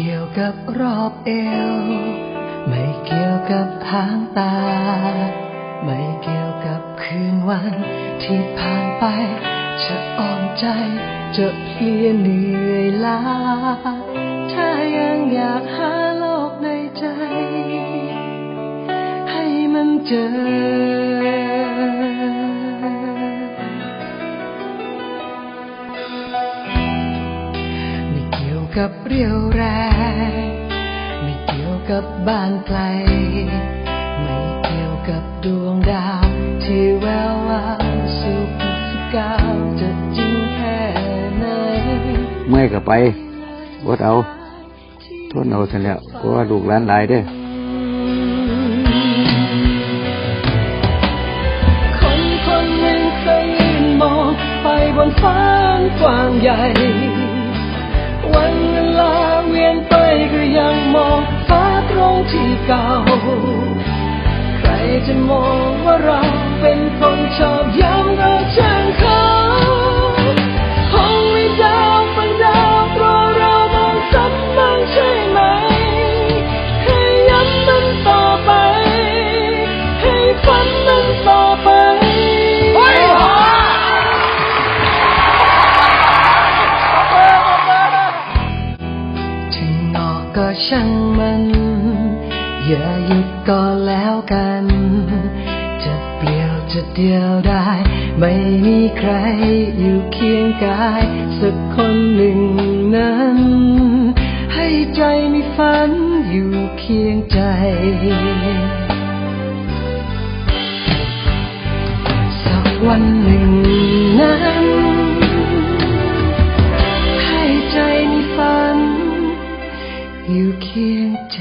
เกี่ยวกับรอบเอว ไม่เกี่ยวกับหางตา ไม่เกี่ยวกับคืนวันที่ผ่านไป จะอ่อนใจ จะเพลียเหนื่อยล้า ถ้ายังอยากหาโลกในใจ ให้มันเจอ กี่ยวกับเรี่ยวแรง ไม่เกี่ยวกับบ้านไกล ไม่เกี่ยวกับดวงดาว ที่แวววาวสุขสกาวจะจริงแค่ไหนเมื่อยก็ไปบดเอาทนเอาทันแหล้วเพราะว่าลูกหลานหลายเด้อคนคนหนึ่งเคยยืนมองไปบนฟ้าอันกว้างใหญ่ ที่เก่า ใครจะมองว่าเราเป็นคนชอบย้ำเราช่างเขาห้องมีดาวฟังดาวรอเรามองซ้ำบางใช่ไหม ให้ย้ำมันต่อไป ให้ฝันมันต่อไปถึงนอกก็ช่างมัน อย่าหยุดก็แล้วกัน จะเปลี่ยวจะเดียวได้ ไม่มีใครอยู่เคียงกาย สักคนหนึ่งนั้น ให้ใจมีฝันอยู่เคียงใจสักวันหนึ่ง อยู่เคียงใจ